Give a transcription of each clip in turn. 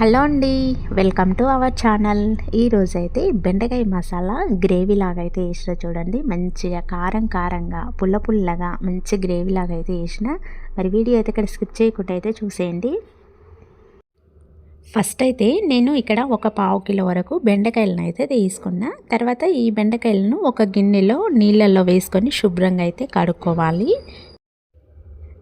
Hello అండి welcome to our channel. ఈరోజైతే బెండకాయ మసాలా గ్రేవీ లాగా అయితే వేసిన చూడండి మంచిగా కారం కారంగా పుల్ల పుల్లగా మంచి గ్రేవీ లాగా అయితే వేసిన మరి వీడియో అయితే ఇక్కడ స్కిప్ చేయకుండా అయితే చూసేయండి. ఫస్ట్ అయితే నేను ఇక్కడ ఒక పావు కిలో వరకు బెండకాయలను అయితే తీసుకున్నా. తర్వాత ఈ బెండకాయలను ఒక గిన్నెలో నీళ్ళల్లో వేసుకొని శుభ్రంగా అయితే కడుక్కోవాలి.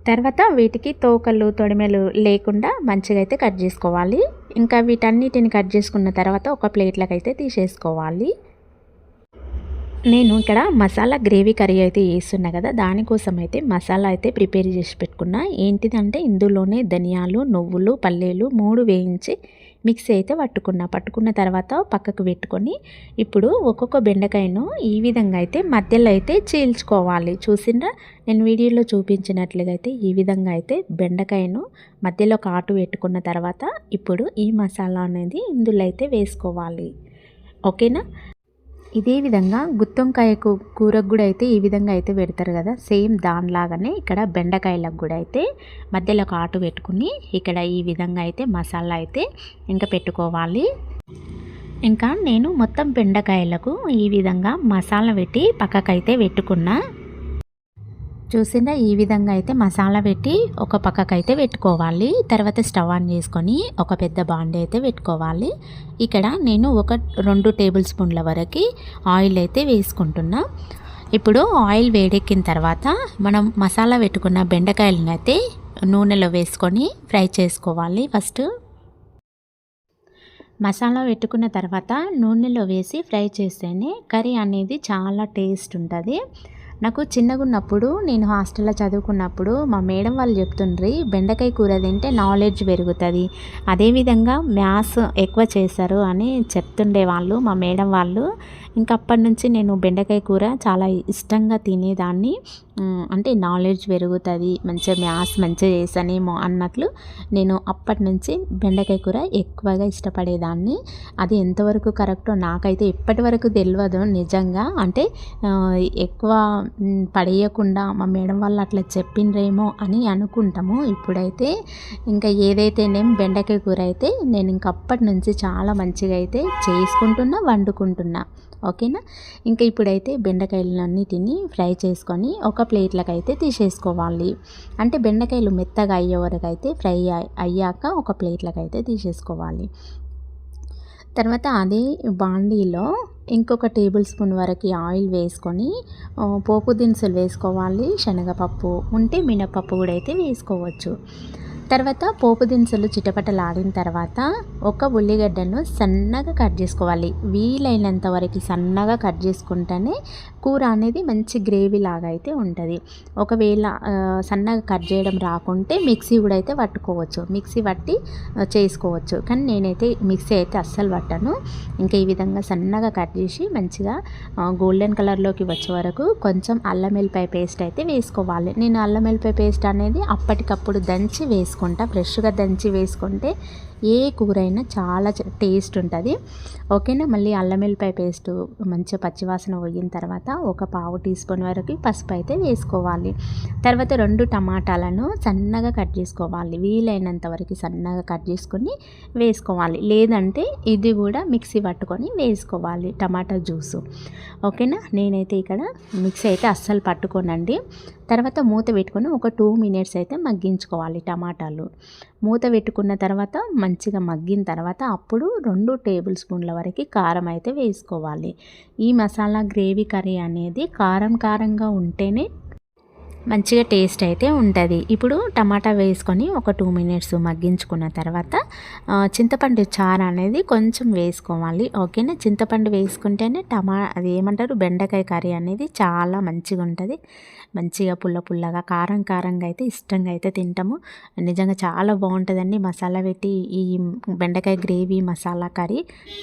తర్వాత వీటికి తోకలు తొడిమెలు లేకుండా మంచిగా అయితే కట్ చేసుకోవాలి. ఇంకా వీటన్నిటిని కట్ చేసుకున్న తర్వాత ఒక ప్లేట్లకు అయితే తీసేసుకోవాలి. నేను ఇక్కడ మసాలా గ్రేవీ కర్రీ అయితే వేస్తున్నా కదా దానికోసం అయితే మసాలా అయితే ప్రిపేర్ చేసి పెట్టుకున్నా. ఏంటిదంటే ఇందులోనే ధనియాలు నువ్వులు పల్లీలు మూడు వేయించి మిక్సీ అయితే పట్టుకున్నా. పట్టుకున్న తర్వాత పక్కకు పెట్టుకొని ఇప్పుడు ఒక్కొక్క బెండకాయను ఈ విధంగా అయితే మధ్యలో అయితే చీల్చుకోవాలి. చూసిండ్రా? నేను వీడియోలో చూపించినట్లుగా అయితే ఈ విధంగా అయితే బెండకాయను మధ్యలో కాటు పెట్టుకున్న తర్వాత ఇప్పుడు ఈ మసాలా అనేది ఇందులో అయితే వేసుకోవాలి. ఓకేనా? ఇదే విధంగా గుత్తొంకాయ కూరకు కూడా అయితే ఈ విధంగా అయితే పెడతారు కదా. సేమ్ దానిలాగానే ఇక్కడ బెండకాయలకు కూడా అయితే మధ్యలో ఒక ఆటు పెట్టుకుని ఇక్కడ ఈ విధంగా అయితే మసాలా అయితే ఇంకా పెట్టుకోవాలి. ఇంకా నేను మొత్తం బెండకాయలకు ఈ విధంగా మసాలా పెట్టి పక్కకైతే పెట్టుకున్నా. చూసిందా? ఈ విధంగా అయితే మసాలా పెట్టి ఒక పక్కకైతే పెట్టుకోవాలి. తర్వాత స్టవ్ ఆన్ చేసుకొని ఒక పెద్ద బాండి అయితే పెట్టుకోవాలి. ఇక్కడ నేను ఒక రెండు టేబుల్ స్పూన్ల వరకు ఆయిల్ అయితే వేసుకుంటున్నా. ఇప్పుడు ఆయిల్ వేడెక్కిన తర్వాత మనం మసాలా పెట్టుకున్న బెండకాయలను అయితే నూనెలో వేసుకొని ఫ్రై చేసుకోవాలి ఫస్ట్. మసాలా పెట్టుకున్న తర్వాత నూనెలో వేసి ఫ్రై చేస్తేనే కర్రీ అనేది చాలా టేస్ట్ ఉంటుంది. నాకు చిన్నగున్నప్పుడు నేను హాస్టల్లో చదువుకున్నప్పుడు మా మేడం వాళ్ళు చెప్తుండ్రి బెండకాయ కూర తింటే నాలెడ్జ్ పెరుగుతుంది. అదేవిధంగా మ్యాథ్స్ ఎక్కువ చేశారు అని చెప్తుండే వాళ్ళు మా మేడం వాళ్ళు. ఇంకప్పటి నుంచి నేను బెండకాయ కూర చాలా ఇష్టంగా తినేదాన్ని. అంటే నాలెడ్జ్ పెరుగుతుంది మంచిగా మ్యాథ్స్ మంచిగా చేసానేమో అన్నట్లు నేను అప్పటి నుంచి బెండకాయ కూర ఎక్కువగా ఇష్టపడేదాన్ని. అది ఎంతవరకు కరెక్టో నాకైతే ఇప్పటి వరకు తెలియదు నిజంగా. అంటే ఎక్కువ పడేయకుండా మా మేడం వాళ్ళు అట్లా చెప్పిండ్రేమో అని అనుకుంటాము ఇప్పుడైతే. ఇంకా ఏదైతే నేను బెండకాయ కూర అయితే నేను ఇంకప్పటి నుంచి చాలా మంచిగా అయితే చేసుకుంటున్నా వండుకుంటున్నా. ఓకేనా? ఇంకా ఇప్పుడైతే బెండకాయలన్నిటిని ఫ్రై చేసుకొని ఒక ప్లేట్లకు అయితే తీసేసుకోవాలి. అంటే బెండకాయలు మెత్తగా అయ్యే వరకు అయితే ఫ్రై అయ్యాక ఒక ప్లేట్లకు అయితే తీసేసుకోవాలి. తర్వాత అదే బాండీలో ఇంకొక టేబుల్ స్పూన్ వరకు ఆయిల్ వేసుకొని పోపు దినుసులు వేసుకోవాలి శనగపప్పు ఉంటే మినపప్పు కూడా అయితే వేసుకోవచ్చు. తర్వాత పోపు దినుసులు చిటపటలాడిన తర్వాత ఒక ఉల్లిగడ్డను సన్నగా కట్ చేసుకోవాలి. వీలైనంత వరకు సన్నగా కట్ చేసుకుంటేనే కూర అనేది మంచి గ్రేవీ లాగా అయితే ఉంటుంది. ఒకవేళ సన్నగా కట్ చేయడం రాకుంటే మిక్సీ కూడా అయితే పట్టుకోవచ్చు. మిక్సీ పట్టి చేసుకోవచ్చు. కానీ నేనైతే మిక్సీ అయితే అస్సలు పట్టను. ఇంకా ఈ విధంగా సన్నగా కట్ చేసి మంచిగా గోల్డెన్ కలర్లోకి వచ్చే వరకు కొంచెం అల్లం వెల్లిపాయ పేస్ట్ అయితే వేసుకోవాలి. నేను అల్లం వెల్లిపాయ పేస్ట్ అనేది అప్పటికప్పుడు దంచి వేసుకో వేసుకుంటా ఫ్రెష్గా దంచి వేసుకుంటే ఏ కూర అయినా చాలా టేస్ట్ ఉంటుంది. ఓకేనా? మళ్ళీ అల్లం వెల్లిపాయ పేస్ట్ మంచిగా పచ్చివాసన పోయిన తర్వాత ఒక పావు టీ స్పూన్ వరకు పసుపు అయితే వేసుకోవాలి. తర్వాత రెండు టమాటాలను సన్నగా కట్ చేసుకోవాలి. వీలైనంత వరకు సన్నగా కట్ చేసుకొని వేసుకోవాలి. లేదంటే ఇది కూడా మిక్సీ పట్టుకొని వేసుకోవాలి టమాటా జ్యూసు. ఓకేనా? నేనైతే ఇక్కడ మిక్సీ అయితే అస్సలు పట్టుకోనండి. తర్వాత మూత పెట్టుకొని ఒక టూ మినిట్స్ అయితే మగ్గించుకోవాలి టమాటాలు. మూత పెట్టుకున్న తర్వాత మంచి మంచిగా మగ్గిన తర్వాత అప్పుడు రెండు టేబుల్ స్పూన్ల వరకు కారం అయితే వేసుకోవాలి. ఈ మసాలా గ్రేవీ కర్రీ అనేది కారం కారంగా ఉంటేనే మంచిగా టేస్ట్ అయితే ఉంటుంది. ఇప్పుడు టమాటా వేసుకొని ఒక టూ మినిట్స్ మగ్గించుకున్న తర్వాత చింతపండు చారు అనేది కొంచెం వేసుకోవాలి. ఓకేనా? చింతపండు వేసుకుంటేనే టమా అది ఏమంటారు? బెండకాయ కర్రీ అనేది చాలా మంచిగా ఉంటుంది. మంచిగా పుల్ల పుల్లగా కారం కారంగా అయితే ఇష్టంగా అయితే తింటాము. నిజంగా చాలా బాగుంటుందండి. మసాలా పెట్టి ఈ బెండకాయ గ్రేవీ మసాలా కర్రీ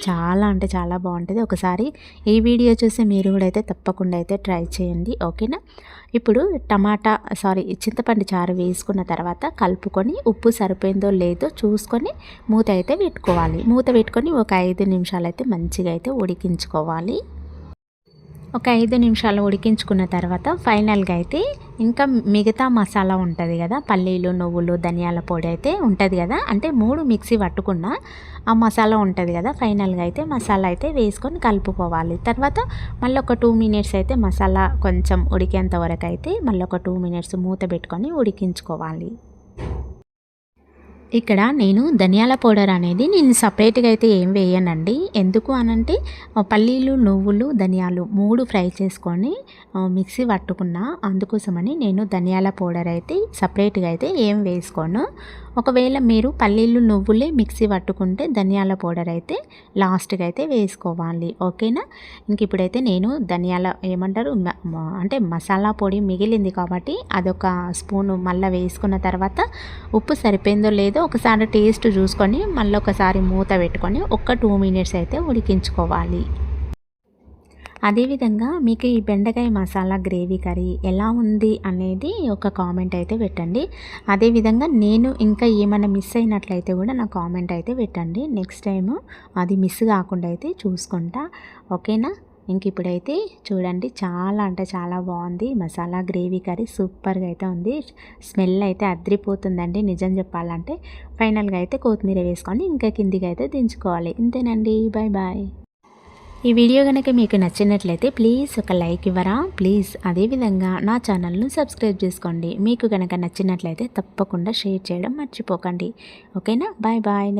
చాలా అంటే చాలా బాగుంటుంది. ఒకసారి ఈ వీడియో చూసి మీరు కూడా అయితే తప్పకుండా అయితే ట్రై చేయండి. ఓకేనా? ఇప్పుడు టమాటా సారీ చింతపండు చారు వేసుకున్న తర్వాత కలుపుకొని ఉప్పు సరిపోయిందో లేదో చూసుకొని మూత అయితే పెట్టుకోవాలి. మూత పెట్టుకొని ఒక ఐదు నిమిషాలు అయితే మంచిగా అయితే ఉడికించుకోవాలి. ఒక ఐదు నిమిషాలు ఉడికించుకున్న తర్వాత ఫైనల్గా అయితే ఇంకా మిగతా మసాలా ఉంటుంది కదా పల్లీలు నువ్వులు ధనియాల పొడి అయితే ఉంటుంది కదా అంటే మూడు మిక్సీ పట్టుకున్న ఆ మసాలా ఉంటుంది కదా ఫైనల్గా అయితే మసాలా అయితే వేసుకొని కలుపుకోవాలి. తర్వాత మళ్ళీ ఒక టూ మినిట్స్ అయితే మసాలా కొంచెం ఉడికేంత వరకు అయితే మళ్ళీ ఒక టూ మినిట్స్ మూత పెట్టుకొని ఉడికించుకోవాలి. ఇక్కడ నేను ధనియాల పౌడర్ అనేది నేను సపరేట్గా అయితే ఏం వేయనండి. ఎందుకు అనంటే పల్లీలు నువ్వులు ధనియాలు మూడు ఫ్రై చేసుకొని మిక్సీ పట్టుకున్నా అందుకోసమని నేను ధనియాల పౌడర్ అయితే సపరేట్గా అయితే ఏం వేసుకోను. ఒకవేళ మీరు పల్లీలు నువ్వులే మిక్సీ పట్టుకుంటే ధనియాల పౌడర్ అయితే లాస్ట్గా అయితే వేసుకోవాలి. ఓకేనా? ఇంక ఇప్పుడైతే నేను ధనియాల ఏమంటారు? అంటే మసాలా పొడి మిగిలింది కాబట్టి అదొక స్పూను మళ్ళీ వేసుకున్న తర్వాత ఉప్పు సరిపోయిందో లేదో ఒకసారి టేస్ట్ చూసుకొని మళ్ళీ ఒకసారి మూత పెట్టుకొని ఒక టూ మినిట్స్ అయితే ఉడికించుకోవాలి. అదేవిధంగా మీకు ఈ బెండకాయ మసాలా గ్రేవీ కర్రీ ఎలా ఉంది అనేది ఒక కామెంట్ అయితే పెట్టండి. అదేవిధంగా నేను ఇంకా ఏమైనా మిస్ అయినట్లయితే కూడా నా కామెంట్ అయితే పెట్టండి. నెక్స్ట్ టైం అది మిస్ కాకుండా అయితే చూసుకుంటా. ఓకేనా? ఇంక ఇప్పుడైతే చూడండి చాలా అంటే చాలా బాగుంది. మసాలా గ్రేవీ కర్రీ సూపర్గా అయితే ఉంది. స్మెల్ అయితే అద్రిపోతుందండి నిజం చెప్పాలంటే. ఫైనల్గా అయితే కొత్తిమీర వేసుకొని ఇంకా కిందికి అయితే దించుకోవాలి. ఇంతేనండి. బాయ్ బాయ్ ఈ వీడియో కనుక మీకు నచ్చినట్లయితే ప్లీజ్ ఒక లైక్ ఇవ్వరా? ప్లీజ్ అదేవిధంగా నా ఛానల్ను సబ్స్క్రైబ్ చేసుకోండి. మీకు కనుక నచ్చినట్లయితే తప్పకుండా షేర్ చేయడం మర్చిపోకండి. ఓకేనా బాయ్ బాయ్